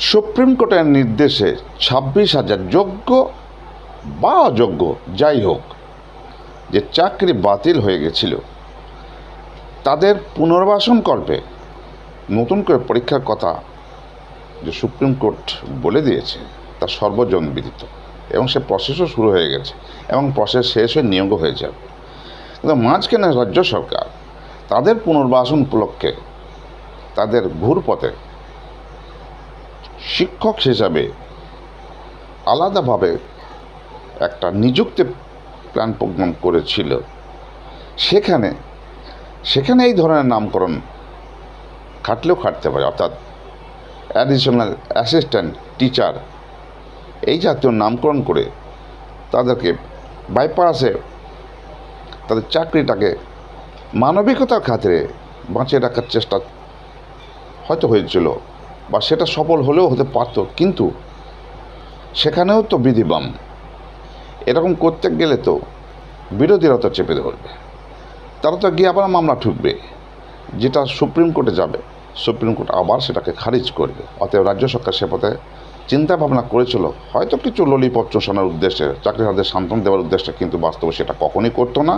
Supreme কোর্টের নির্দেশে ছাব্বিশ হাজার যোগ্য বা অযোগ্য, যাই হোক, যে চাকরি বাতিল হয়ে গেছিল, তাদের পুনর্বাসন করবে, নতুন করে পরীক্ষার কথা যে সুপ্রিম কোর্ট বলে দিয়েছে, তা সর্বজন বিদিত এবং সে প্রসেসও শুরু হয়ে গেছে এবং প্রসেস শেষ হয়ে নিয়োগও হয়ে যাবে। কিন্তু মাঝখানে রাজ্য সরকার তাদের পুনর্বাসন উপলক্ষে তাদের ঘুরপথে শিক্ষক হিসাবে আলাদাভাবে একটা নিযুক্তি প্ল্যান প্রোগ্রাম করেছিল। সেখানে সেখানে এই ধরনের নামকরণ খাটলেও খাটতে পারে, অর্থাৎ অ্যাডিশনাল অ্যাসিস্ট্যান্ট টিচার এই জাতীয় নামকরণ করে তাদেরকে বাইপাসে তাদের চাকরিটাকে মানবিকতার খাতিরে বাঁচিয়ে রাখার চেষ্টা হয়তো হয়েছিল। বা সেটা সফল হলেও হতে পারত, কিন্তু সেখানেও তো বিধিবাম। এরকম করতে গেলে তো বিরোধীরা তো চেপে ধরবে। তারা তো গিয়ে আবার মামলা ঠুকবে, যেটা সুপ্রিম কোর্টে যাবে। সুপ্রিম কোর্ট আবার সেটাকে খারিজ করবে। অতএব রাজ্য সরকার সে পথে চিন্তা ভাবনা করেছিল, হয়তো কিছু ললিপপ চোষানোর উদ্দেশ্যে, চাকরিহারদের সান্ত্বনা দেওয়ার উদ্দেশ্যে, কিন্তু বাস্তবে সেটা কখনই করতো না।